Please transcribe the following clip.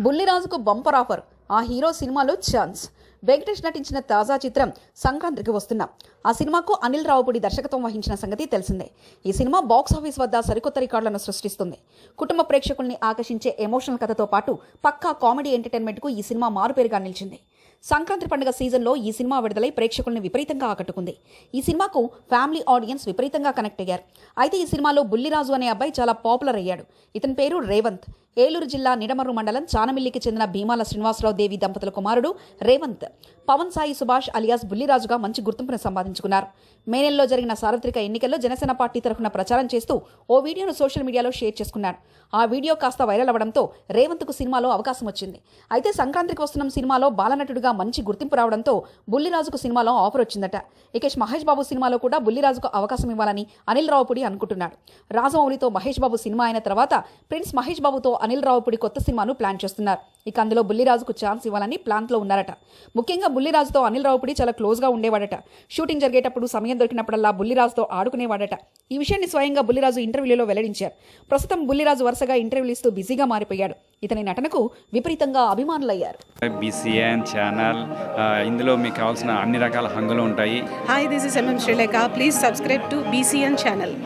బుల్లిరాజుకు bumper offer. ఆ hero సినిమాలో chance. Venkatesh నటించిన తాజా చిత్రం సంక్రాంతికి వస్తున్నాం. ఆ సినిమాకు అనిల్ రావుపూడి దర్శకత్వం వహించిన సంగతి తెలిసిందే. ఈ సినిమా బాక్స్ ఆఫీస్ వద్ద సరికొత్త రికార్డులను సృష్టిస్తుంది. కుటుంబ ప్రేక్షకుల్ని ఆకర్షించే ఎమోషనల్ కథతో పాటు పక్కా కామెడీ ఎంటర్టైన్మెంట్కు ఈ సినిమా మారుపేరుగా నిలిచింది. సంక్రాంతి పండుగ సీజన్లో ఈ సినిమా విడుదలై ప్రేక్షకుల్ని విపరీతంగా ఆకట్టుకుంది. ఈ సినిమాకు ఫ్యామిలీ ఆడియన్స్ విపరీతంగా కనెక్ట్ అయ్యారు. అయితే ఈ సినిమాలో బుల్లిరాజు అనే అబ్బాయి చాలా పాపులర్ అయ్యాడు. ఇతని పేరు రేవంత్. ఏలూరు జిల్లా నిడమరు మండలం చానమిల్లికి చెందిన భీమాల శ్రీనివాసరావు దేవి దంపతుల కుమారుడు రేవంత్ పవన్ సాయి సుభాష్ అలియాస్ బుల్లిరాజుగా మంచి గుర్తింపును సంపాదించుకున్నారు. మే నెలలో జరిగిన సార్వత్రిక ఎన్నికల్లో జనసేన పార్టీ తరఫున ప్రచారం చేస్తూ ఓ వీడియోను సోషల్ మీడియాలో షేర్ చేసుకున్నాడు. ఆ వీడియో కాస్త వైరల్ అవ్వడంతో రేవంత్కు సినిమాలో అవకాశం వచ్చింది. అయితే సంక్రాంతికి వస్తున్న సినిమాలో బాలనటుడిగా మంచి గుర్తింపు రావడంతో బుల్లిరాజుకు సినిమాలో ఆఫర్ వచ్చిందట. ఇక మహేష్ బాబు సినిమాలో కూడా బుల్లిరాజుకు అవకాశం ఇవ్వాలని అనిల్ రావుపుడి అనుకుంటున్నాడు. రాజమౌళితో మహేష్ బాబు సినిమా అయిన తర్వాత ప్రిన్స్ మహేష్ బాబుతో అనిల్ రావుపుడి కొత్త సినిమాను ప్లాన్ చేస్తున్నారు. ఇక అందులో బుల్లిరాజుకు ఛాన్స్ ఇవ్వాలని ప్లాన్లో ఉన్నారట. ముఖ్యంగా బుల్లిరాజుతో అనిల్ రావుపుడి చాలా క్లోజ్గా ఉండేవాడట. షూటింగ్ జరిగేటప్పుడు సమయం దొరికినప్పుడల్లా బుల్లిరాజుతో ఆడుకునేవాడట. ఈ విషయాన్ని స్వయంగా బుల్లిరాజు ఇంటర్వ్యూలో వెల్లడించారు. ప్రస్తుతం బుల్లిరాజు వరుసగా ఇంటర్వ్యూలు ఇస్తూ బిజీగా మారిపోయాడు. ఇతని నటనకు విపరీతంగా అభిమానులయ్యారు. బీసీఎన్ ఛానల్ ఆ, ఇందులో మీకు కావాల్సిన అన్ని రకాల హంగులు ఉంటాయి. This is MM Sri Lanka. Please subscribe to BCN channel.